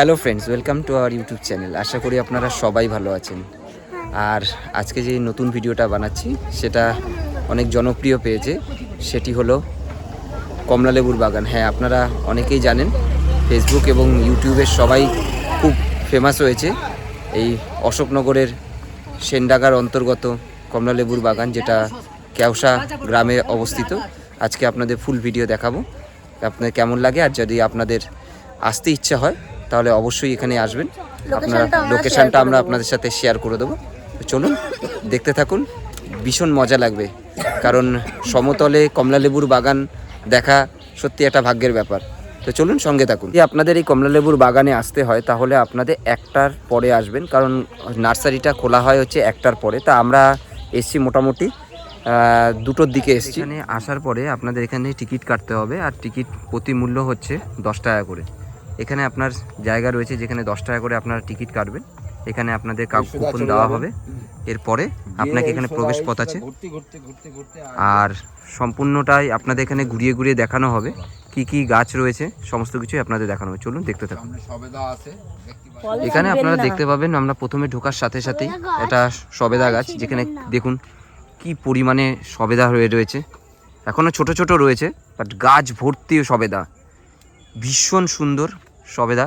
Hello friends, welcome to our YouTube channel. আশা করি আপনারা সবাই ভালো আছেন। আর আজকে যে নতুন ভিডিওটা বানাচ্ছি, সেটা অনেক জনপ্রিয় পেয়েছে। সেটি হলো কমলালেবুর বাগান। হ্যাঁ আপনারা অনেকেই জানেন ফেসবুক এবং ইউটিউবের সবাই খুব ফেমাস হয়েছে এই অশোকনগরের সেনডাগার অন্তর্গত কমলালেবুর বাগান, যেটা কেওসা গ্রামে অবস্থিত। আজকে আপনাদের ফুল ভিডিও দেখাবো। আপনাদের কেমন লাগে? আর যদি আপনাদের আসতে ইচ্ছা হয় তাহলে অবশ্যই এখানে আসবেন। আপনারা লোকেশনটা আমরা। আপনাদের সাথে শেয়ার করে দেবো। তো চলুন দেখতে থাকুন ভীষণ মজা লাগবে। কারণ সমতলে কমলালেবুর বাগান দেখা সত্যি একটা ভাগ্যের ব্যাপার। তো চলুন সঙ্গে থাকুন। যদি আপনাদের এই কমলালেবুর বাগানে আসতে হয় তাহলে আপনাদের একটার পরে আসবেন। কারণ নার্সারিটা খোলা হয় হচ্ছে একটার পরে। তা আমরা এসছি মোটামুটি দুটোর দিকে এসছি। এখানে আসার পরে আপনাদের এখানে টিকিট কাটতে হবে। আর টিকিট প্রতি মূল্য হচ্ছে দশ টাকা করে। এখানে আপনার জায়গা রয়েছে যেখানে দশ টাকা করে আপনারা টিকিট কাটবেন। এখানে আপনাদের কুপন দেওয়া হবে। এরপরে আপনাকে এখানে প্রবেশ পথ আছে। আর সম্পূর্ণটাই আপনাদের এখানে ঘুরিয়ে ঘুরিয়ে দেখানো হবে। কি কি গাছ রয়েছে সমস্ত কিছুই আপনাদের দেখানো হবে। চলুন দেখতে থাকুন। এখানে আপনারা দেখতে পাবেন আমরা প্রথমে ঢোকার সাথে সাথেই এটা সবেদা গাছ যেখানে দেখুন কি পরিমাণে সবেদা হয়ে রয়েছে। এখনও ছোট ছোট রয়েছে বাট গাছ ভর্তি সবেদা। ভীষণ সুন্দর সবেদা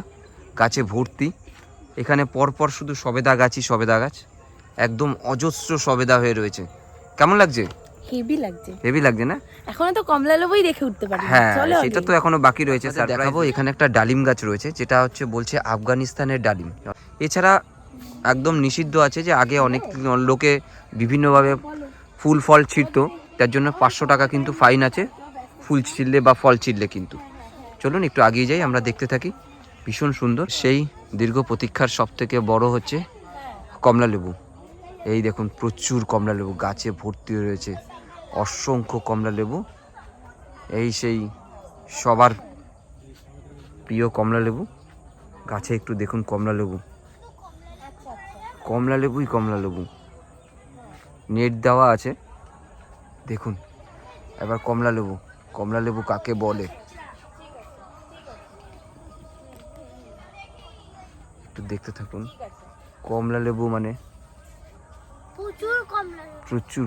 গাছে ভর্তি। এখানে পরপর শুধু সবেদা গাছই সবেদা গাছ। একদম অজস্র সবেদা হয়ে রয়েছে। কেমন লাগছে? হেভি লাগছে। হেভি লাগছে না? এখনও তো কমলা লেবুই দেখে উঠতে পারি হ্যাঁ সেটা তো এখনও বাকি রয়েছে স্যার দেখাবো এখানে একটা ডালিম গাছ রয়েছে যেটা হচ্ছে বলছে আফগানিস্তানের ডালিম। এছাড়া একদম নিষিদ্ধ আছে যে আগে অনেক লোকে বিভিন্নভাবে ফুল ফল ছিঁড়তো তার জন্য পাঁচশো টাকা কিন্তু ফাইন আছে ফুল ছিঁড়লে বা ফল ছিঁড়লে কিন্তু। চলুন একটু আগিয়ে যাই আমরা দেখতে থাকি। ভীষণ সুন্দর। সেই দীর্ঘ প্রতীক্ষার সব থেকে বড় হচ্ছে কমলা লেবু। এই দেখুন, প্রচুর কমলা লেবু, গাছে ভর্তি রয়েছে অসংখ্য কমলা লেবু। এই সেই সবার প্রিয় কমলা লেবু। গাছে একটু দেখুন কমলা লেবু। কমলা লেবুই কমলা লেবু। নেট দেওয়া আছে। দেখুন, এবার কমলা লেবু। কমলা লেবু কাকে বলে? দেখতে থাকুন। কমলা লেবু মানে? প্রচুর কম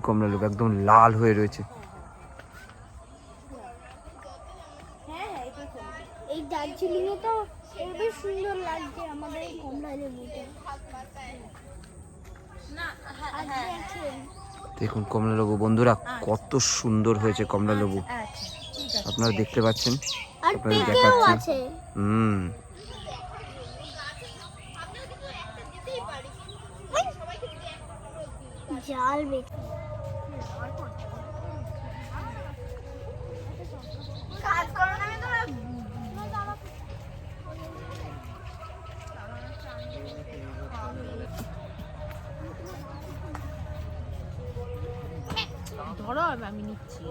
কমলা লেবু একদম লাল হয়ে রয়েছে। এই দার্জিলিং এ তো। খুবই সুন্দর লাগছে আমাদের এই কমলা লেবুটা। আর দেখেন, দেখুন কমলা লেবু বন্ধুরা কত সুন্দর হয়েছে কমলা লেবু। আচ্ছা ঠিক আছে। আপনারা দেখতে পাচ্ছেন? আর আপনাদের পেকেও দেখাচ্ছি। হুম। জাল বেঁচে কাজ করো না ধরো আমি নিচ্ছি।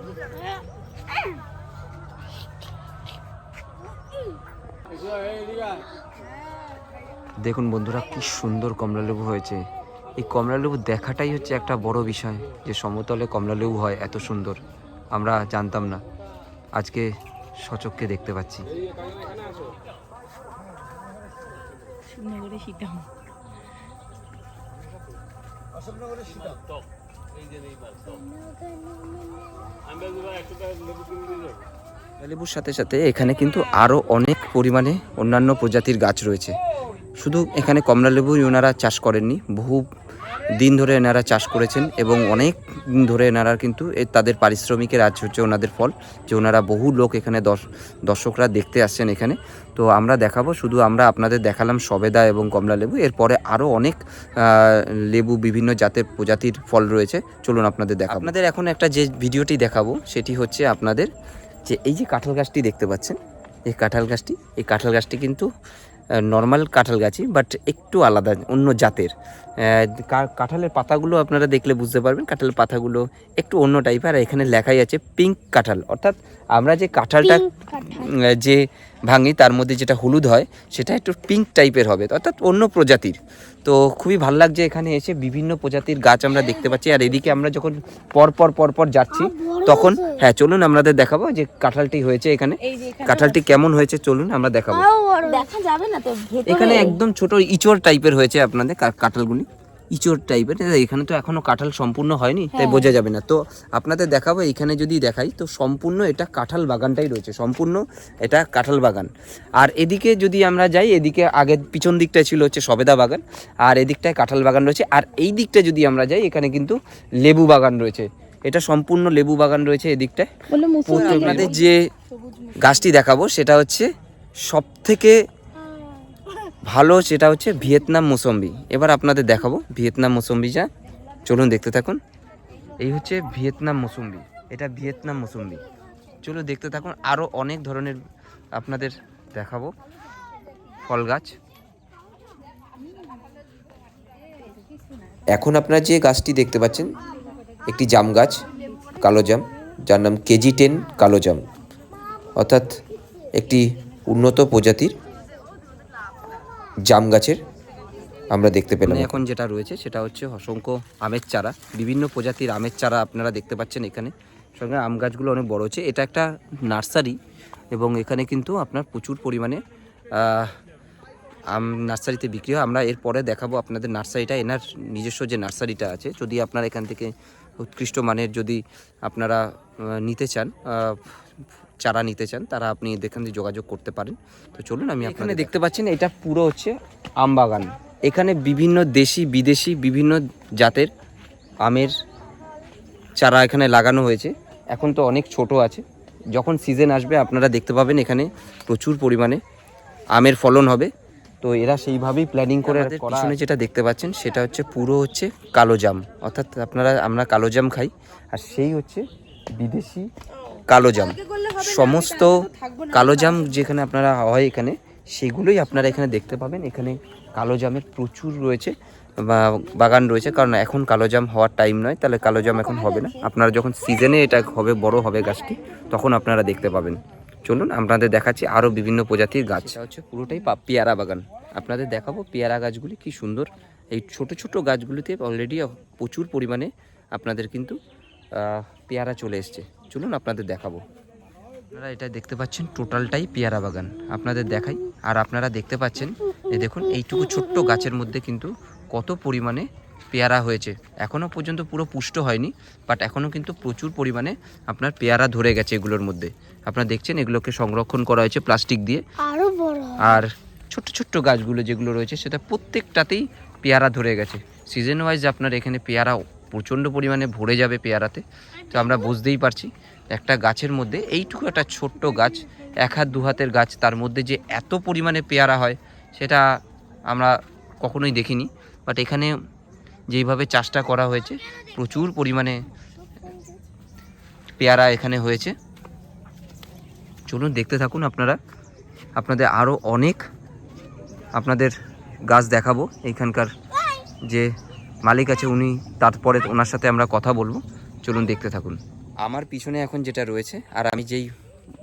দেখুন বন্ধুরা কি সুন্দর কমলালেবু হয়েছে। এই কমলালেবু দেখাটাই হচ্ছে একটা বড় বিষয় যে সমতলে কমলালেবু হয় এত সুন্দর। আমরা জানতাম না। আজকে সচক্ষে দেখতে পাচ্ছি। লেবুর সাথে সাথে এখানে কিন্তু আরও অনেক পরিমাণে অন্যান্য প্রজাতির গাছ রয়েছে। শুধু এখানে কমলা লেবুই ওনারা চাষ করেননি বহু দিন ধরে এনারা চাষ করেছেন এবং অনেক দিন ধরে এনারা কিন্তু তাদের পারিশ্রমিকের আজ হচ্ছে ওনাদের ফল, যে ওনারা বহু লোক এখানে দর্শকরা দেখতে আসছেন এখানে। তো আমরা দেখাবো, শুধু আমরা আপনাদের দেখালাম সবেদা এবং কমলা লেবু। এরপরে আরও অনেক লেবু বিভিন্ন জাতের প্রজাতির ফল রয়েছে। চলুন আপনাদের দেখা আপনাদের এখন একটা যে ভিডিওটি দেখাবো, সেটি হচ্ছে আপনাদের যে এই যে কাঁঠাল গাছটি দেখতে পাচ্ছেন, এই কাঁঠাল গাছটি, এই কাঁঠাল গাছটি কিন্তু নর্মাল কাঁঠাল গাছই বাট একটু আলাদা অন্য জাতের। কাঁঠালের পাতাগুলো আপনারা দেখলে বুঝতে পারবেন কাঁঠালের পাতাগুলো একটু অন্য টাইপের আর এখানে লেখাই আছে পিঙ্ক কাঁঠাল। অর্থাৎ আমরা যে কাঁঠালটা যে ভাঙি তার মধ্যে যেটা হলুদ হয় সেটা একটু পিঙ্ক টাইপের হবে। অর্থাৎ অন্য প্রজাতির। তো খুবই ভালো লাগছে এখানে এসে বিভিন্ন প্রজাতির গাছ আমরা দেখতে পাচ্ছি। আর এদিকে আমরা যখন পর পর পর পর যাচ্ছি তখন হ্যাঁ চলুন আমাদের দেখাবো যে কাঁঠালটি হয়েছে এখানে। কাঁঠালটি কেমন হয়েছে চলুন আমরা দেখাবো। এখানে একদম ছোট ইচড় টাইপের হয়েছে আপনাদের কাঁঠালগুলি। ইচড় টাইপের। এখানে তো এখনও কাঁঠাল সম্পূর্ণ হয়নি তাই বোঝা যাবে না। তো আপনাদের দেখাবো এখানে যদি দেখাই তো সম্পূর্ণ এটা কাঁঠাল বাগানটাই রয়েছে। সম্পূর্ণ এটা কাঁঠাল বাগান। আর এদিকে যদি আমরা যাই এদিকে আগের পিছন দিকটায় ছিল হচ্ছে সবেদা বাগান আর এদিকটায় কাঁঠাল বাগান রয়েছে। আর এই দিকটা যদি আমরা যাই এখানে কিন্তু লেবু বাগান রয়েছে। এটা সম্পূর্ণ লেবু বাগান রয়েছে এদিকটায়। আপনাদের যে গাছটি দেখাবো সেটা হচ্ছে সব থেকে ভালো সেটা হচ্ছে ভিয়েতনাম মোসম্বি। এবার আপনাদের দেখাবো ভিয়েতনাম মোসম্বি যা। চলুন দেখতে থাকুন। এই হচ্ছে ভিয়েতনাম মোসম্বি। এটা ভিয়েতনাম মোসম্বি। চলুন দেখতে থাকুন। আরও অনেক ধরনের আপনাদের দেখাবো ফল গাছ। এখন আপনারা যে গাছটি দেখতে পাচ্ছেন, একটি জাম গাছ, কালো জাম, যার নাম কেজি টেন কালো জাম। অর্থাৎ একটি উন্নত প্রজাতির জাম গাছের আমরা দেখতে পেলাম। এখন যেটা রয়েছে সেটা হচ্ছে অসংখ্য আমের চারা, বিভিন্ন প্রজাতির আমের চারা আপনারা দেখতে পাচ্ছেন এখানে। সঙ্গে আম গাছগুলো অনেক বড় হচ্ছে। এটা একটা নার্সারি এবং এখানে কিন্তু আপনার প্রচুর পরিমাণে আম নার্সারিতে বিক্রি হয়। আমরা এরপরে দেখাবো আপনাদের নার্সারিটা, এনার নিজস্ব যে নার্সারিটা আছে। যদি আপনারা এখান থেকে উৎকৃষ্ট মানের যদি আপনারা নিতে চান চারা নিতে চান তারা আপনি এখান থেকে যোগাযোগ করতে পারেন। তো চলুন আমি এখানে দেখতে পাচ্ছেন এটা পুরো হচ্ছে আম বাগান এখানে বিভিন্ন দেশি বিদেশি বিভিন্ন জাতের আমের চারা এখানে লাগানো হয়েছে। এখন তো অনেক ছোট আছে। যখন সিজন আসবে আপনারা দেখতে পাবেন এখানে প্রচুর পরিমাণে আমের ফলন হবে। তো এরা সেইভাবেই প্ল্যানিং করে পিছনে যেটা দেখতে পাচ্ছেন সেটা হচ্ছে পুরো হচ্ছে কালো জাম। অর্থাৎ আপনারা আমরা কালো জাম খাই আর সেই হচ্ছে বিদেশি কালো জাম। সমস্ত কালো জাম যেখানে আপনারা হয় এখানে সেগুলোই আপনারা এখানে দেখতে পাবেন। এখানে কালো জামের প্রচুর রয়েছে বা বাগান রয়েছে কারণ এখন কালো জাম হওয়ার টাইম নয় তাহলে কালো জাম এখন হবে না। আপনারা যখন সিজনে এটা হবে বড় হবে গাছটি তখন আপনারা দেখতে পাবেন। চলুন আপনাদের দেখাচ্ছি আরও বিভিন্ন প্রজাতির গাছ। হচ্ছে পুরোটাই পেয়ারা বাগান। আপনাদের দেখাবো পেয়ারা গাছগুলি কি সুন্দর। এই ছোট ছোট গাছগুলিতে অলরেডি প্রচুর পরিমাণে আপনাদের কিন্তু পেয়ারা চলে এসছে। চলুন আপনাদের দেখাবো। আপনারা এটা দেখতে পাচ্ছেন টোটালটাই পেয়ারা বাগান। আপনাদের দেখাই। আর আপনারা দেখতে পাচ্ছেন এই দেখুন এইটুকু ছোট্ট গাছের মধ্যে কিন্তু কত পরিমাণে পেয়ারা হয়েছে। এখনও পর্যন্ত পুরো পুষ্ট হয়নি বাট এখনও কিন্তু প্রচুর পরিমাণে আপনার পেয়ারা ধরে গেছে এগুলোর মধ্যে। আপনারা দেখছেন এগুলোকে সংরক্ষণ করা হয়েছে প্লাস্টিক দিয়ে। আর ছোট্ট ছোট্ট গাছগুলো যেগুলো রয়েছে সেটা প্রত্যেকটাতেই পেয়ারা ধরে গেছে। সিজন ওয়াইজ আপনার এখানে পেয়ারা প্রচণ্ড পরিমাণে ভরে যাবে পেয়ারাতে। তো আমরা বুঝতেই পারছি একটা গাছের মধ্যে এইটুকু একটা ছোট্ট গাছ, এক হাত, দু হাতের গাছ, তার মধ্যে যে এত পরিমাণে পেয়ারা হয়, সেটা আমরা কখনোই দেখিনি। বাট এখানে যেইভাবে চাষটা করা হয়েছে, প্রচুর পরিমাণে পেয়ারা এখানে হয়েছে। চলুন দেখতে থাকুন আপনারা, আপনাদের আরও অনেক আপনাদের গাছ দেখাবো, এইখানকার যে মালিক আছে উনি, তারপরে ওনার সাথে আমরা কথা বলব। চলুন দেখতে থাকুন। আমার পিছনে এখন যেটা রয়েছে, আর আমি যেই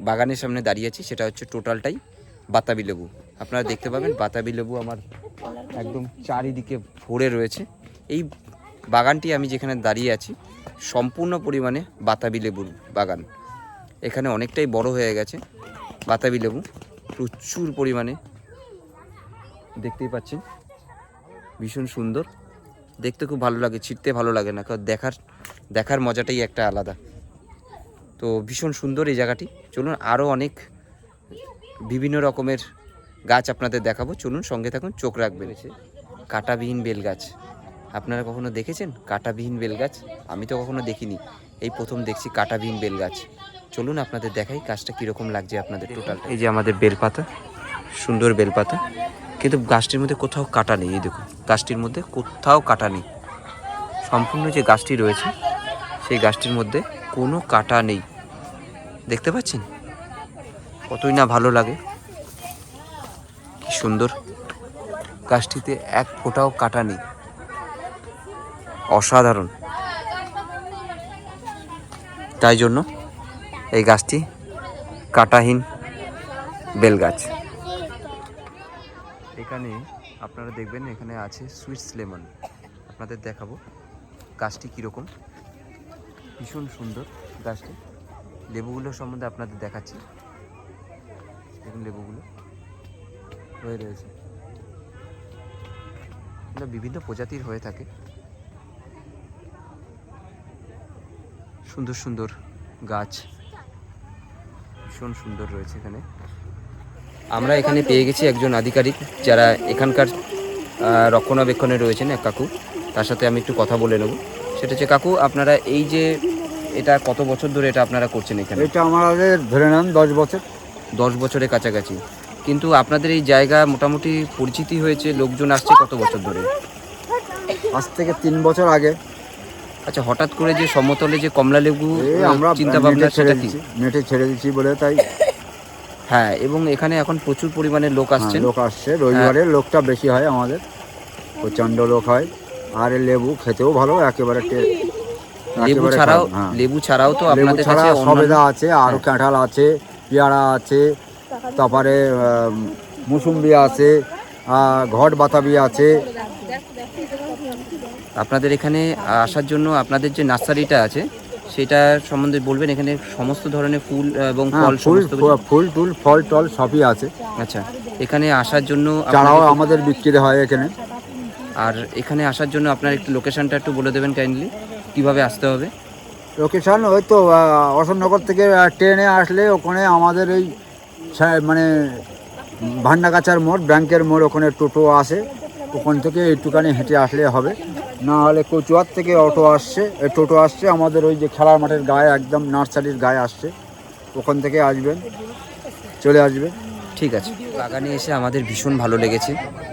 বাগানের সামনে দাঁড়িয়ে আছি, সেটা হচ্ছে টোটালটাই বাতাবি লেবু। আপনারা দেখতে পাবেন, বাতাবি লেবু আমার একদম চারিদিকে ভরে রয়েছে। এই বাগানটি আমি যেখানে দাঁড়িয়ে আছি, সম্পূর্ণ পরিমাণে বাতাবি লেবুর বাগান। এখানে অনেকটাই বড় হয়ে গেছে বাতাবি লেবু, প্রচুর পরিমাণে। দেখতেই পাচ্ছেন, ভীষণ সুন্দর। দেখতে খুব ভালো লাগে ছিটতে ভালো লাগে না। কারণ দেখার দেখার মজাটাই একটা আলাদা। তো ভীষণ সুন্দর এই জায়গাটি। চলুন আরও অনেক বিভিন্ন রকমের গাছ আপনাদের দেখাবো। চলুন সঙ্গে থাকুন চোখ রাখবেন। কাঁটাবিহীন বেল গাছ আপনারা কখনো দেখেছেন কাঁটাবিহীন বেল গাছ আমি তো কখনো দেখিনি। এই প্রথম দেখছি কাঁটাবিহীন বেল গাছ চলুন আপনাদের দেখাই গাছটা কীরকম লাগছে আপনাদের টোটাল এই যে আমাদের বেলপাতা সুন্দর বেলপাতা। কিন্তু গাছটির মধ্যে কোথাও কাটা নেই, এই দেখুন। গাছটির মধ্যে কোথাও কাটা নেই। সম্পূর্ণ যে গাছটি রয়েছে, সেই গাছটির মধ্যে কোনো কাটা নেই। দেখতে পাচ্ছেন? কতই না ভালো লাগে। কি সুন্দর। গাছটিতে এক ফোঁটাও কাটা নেই। অসাধারণ। তাই জন্য এই গাছটি কাটাহীন বেলগাছ। এখানে আপনারা দেখবেন এখানে আছে সুইটস লেমন। আপনাদের দেখাবো গাছটি কীরকম। ভীষণ সুন্দর গাছটি। লেবুগুলো সম্বন্ধে আপনাদের দেখাচ্ছি। দেখুন লেবুগুলো হয়ে রয়েছে। বিভিন্ন প্রজাতির হয়ে থাকে। সুন্দর সুন্দর গাছ। ভীষণ সুন্দর রয়েছে এখানে। আমরা এখানে পেয়ে গেছি একজন আধিকারিক যারা এখানকার রক্ষণাবেক্ষণে রয়েছেন এক কাকু। তার সাথে আমি একটু কথা বলে নেব। সেটা হচ্ছে কাকু আপনারা এই যে এটা কত বছর ধরে এটা আপনারা করছেন এখানে? এটা আমাদের ধরে নেন দশ বছর। দশ বছরের কাছাকাছি। কিন্তু আপনাদের এই জায়গা মোটামুটি পরিচিতি হয়েছে লোকজন আসছে কত বছর ধরে? আজ থেকে তিন বছর আগে। আচ্ছা হঠাৎ করে যে সমতলে যে কমলা লেবু আমরা চিন্তা ভাবনা ছেড়ে সেটা কি? দিচ্ছি নেটে ছেড়ে দিচ্ছি বলে তাই হ্যাঁ এবং এখানে এখন প্রচুর পরিমাণে লোক আসছে লোক আসছে। রবিবারে লোকটা বেশি হয় আমাদের। প্রচণ্ড লোক হয়। আর লেবু খেতেও ভালো একেবারে লেবু ছাড়াও হ্যাঁ। লেবু ছাড়াও তো আপনাদের কাছে সবেদা আছে হ্যাঁ। কাঁঠাল আছে পেয়ারা আছে তারপরে মুসুম্বি আছে ঘট বাতাবি আছে। আপনাদের এখানে আসার জন্য আপনাদের যে নার্সারিটা আছে সেটা সম্বন্ধে বলবেন? এখানে সমস্ত ধরনের ফুল এবং হ্যাঁ, ফল ফুল সমস্ত কিছু- ফুল টুল ফল টল সবই আছে। আচ্ছা এখানে আসার জন্য চারাও আমাদের বিক্রি হয় এখানে। আর এখানে আসার জন্য আপনার একটু লোকেশনটা একটু বলে দেবেন কাইন্ডলি কীভাবে আসতে হবে? লোকেশন ওই তো আহ, অশোকনগর থেকে আহ, ট্রেনে আসলে ওখানে আমাদের এই সা- মানে ভান্ডাগাছার মোড় ব্যাংকের মোড় ওখানে টোটো আসে। ওখান থেকে একটুখানি হেঁটে আসলে হবে। না হলে কচুয়ার থেকে অটো আসছে টোটো আসছে আমাদের ওই যে খেলার মাঠের গায়ে একদম নার্সারির গায়ে আসছে। ওখান থেকে আসবেন চলে আসবেন। ঠিক আছে। বাগানে এসে আমাদের ভীষণ ভালো লেগেছে।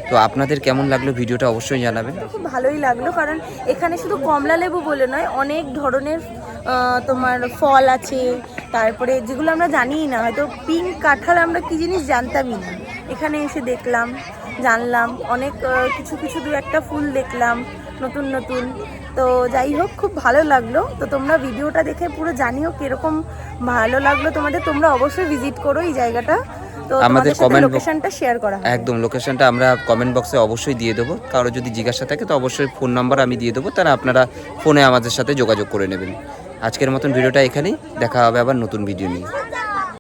তো আপনাদের কেমন লাগল ভিডিওটা অবশ্যই জানাবেন। খুব ভালোই লাগল কারণ এখানে শুধু কমলা লেবু বলে নয় অনেক ধরনের তোমার ফল আছে তারপরে যেগুলো আমরা জানিই না হয়তো পিঙ্ক কাঁঠাল আমরা কি জিনিস জানতামই না। এখানে এসে দেখলাম জানলাম অনেক কিছু কিছু দু একটা ফুল দেখলাম। নতুন নতুন। তো যাই হোক খুব ভালো লাগল। তো তোমরা ভিডিওটা দেখে পুরো জানিও কীরকম ভালো লাগল তোমাদের। তোমরা অবশ্যই ভিজিট করো এই জায়গাটা। তো আমাদের box- লোকেশনটা শেয়ার করা একদম লোকেশনটা আমরা কমেন্ট বক্সে অবশ্যই দিয়ে দেবো। কারও যদি জিজ্ঞাসা থাকে তো অবশ্যই ফোন নাম্বার আমি দিয়ে দেবো। তারা আপনারা ফোনে আমাদের সাথে যোগাযোগ করে নেবেন। আজকের মতন ভিডিওটা এখানেই। দেখা হবে আবার নতুন ভিডিও নিয়ে।